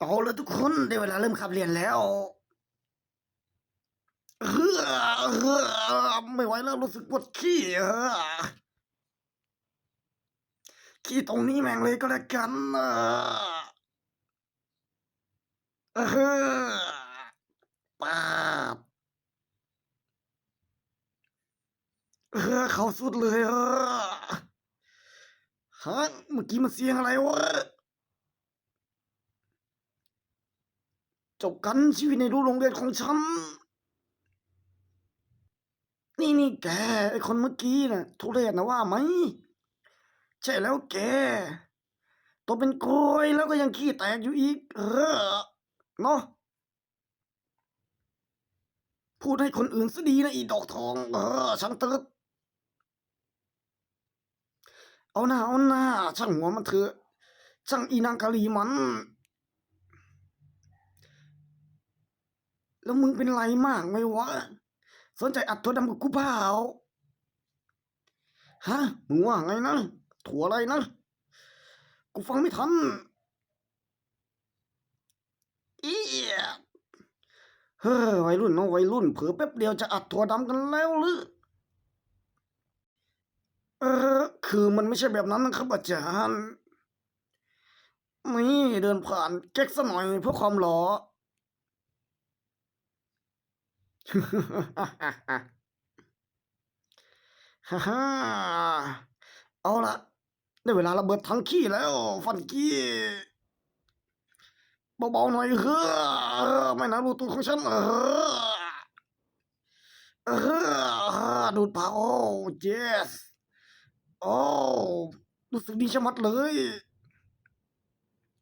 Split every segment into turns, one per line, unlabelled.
เอาละทุกคนได้เวลาเริ่มขับเรียนแล้วเฮ้อเฮ้อไม่ไหวแล้วรู้สึกปวดขี้เออขี้ตรงนี้แม่งเลยก็แล้วกันเฮ้อป้าบเออเขาสุดเลยเออฮะเมื่อกี้มันเสียงอะไรวะ จบกันชีวิตในรูโรงเรียนของฉัน นี่นี่แกไอคนเมื่อกี้น่ะทุเรศนะว่าไหม ใช่แล้วแกตัวเป็นโกยแล้วก็ยังขี้แตกอยู่อีก เออเนาะพูดให้คนอื่นซะดีนะอีดอกทอง เออช่างเติดเอาหน้าเอาหน้าช่างหัวมันเถอะช่างอีนางกะลีมัน แล้วมึงเป็นไรมากไหมวะ สนใจอัดถั่วดำกับกูเปล่าฮะ มึงว่าไงนะ ถั่วอะไรนะ กูฟังไม่ทันเอียเฮ้ยวัยรุ่นน้องวัยรุ่น เผลอแป๊บเดียวจะอัดถั่วดำกันแล้วหรือเออ คือมันไม่ใช่แบบนั้นนะครับอาจารย์ นี่เดินผ่านเก๊กซะหน่อยเพื่อความหล่อ ฮ่าฮ่าเอาละได้เวลาระเบิดทั้งขี้แล้ว ฟันกี้เบาๆหน่อยเฮ้อไม่นะรูตูดของฉันเออเออดูดเผาโอ้ yes โอ้รู้สึกดีชะมัดเลย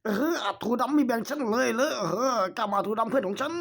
เอออัดทูดำมีแบ่งฉันเลยเลยเออกล้ามาทูดำเพื่อนของฉัน